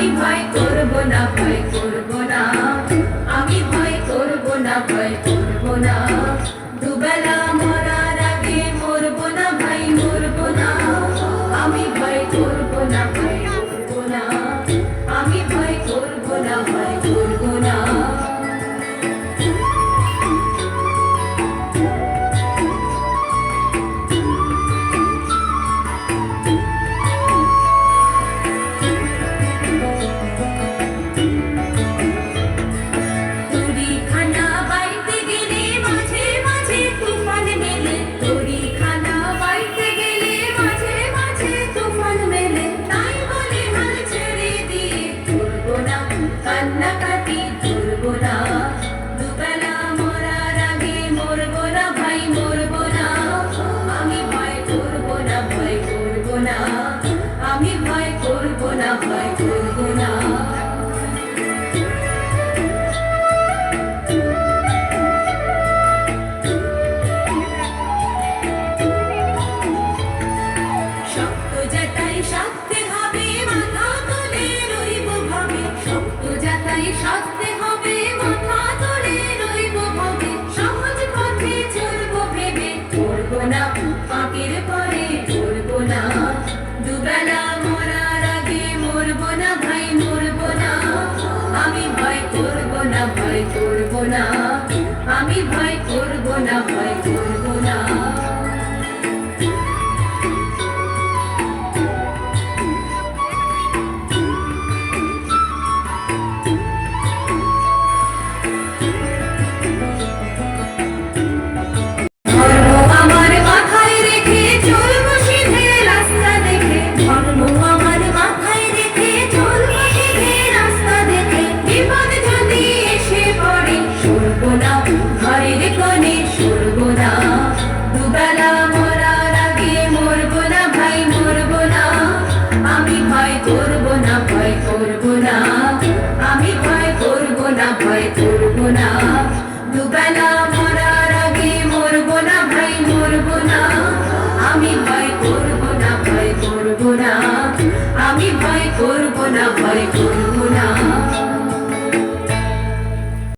আমি ভয় করব না, ভয় করব না। আমি ভয় করব না, ভয় করব না। দুবেলা মরার আগে মরব না, ভাই মরব না। আমি ভয় করব না, ভয় করব না। আমি ভয় করব না ভয় করব না। হবে মাথা তুলে রইব ভাবে শক্ত যাতাই সাথে না ভয় করব না আমি ভয় করব না ভয় করব না। করব না দুবেলা মরার আগে মরবো না ভাই মরবো না আমি ভয় করব না ভয় করব না আমি ভয় করব না ভয় করব না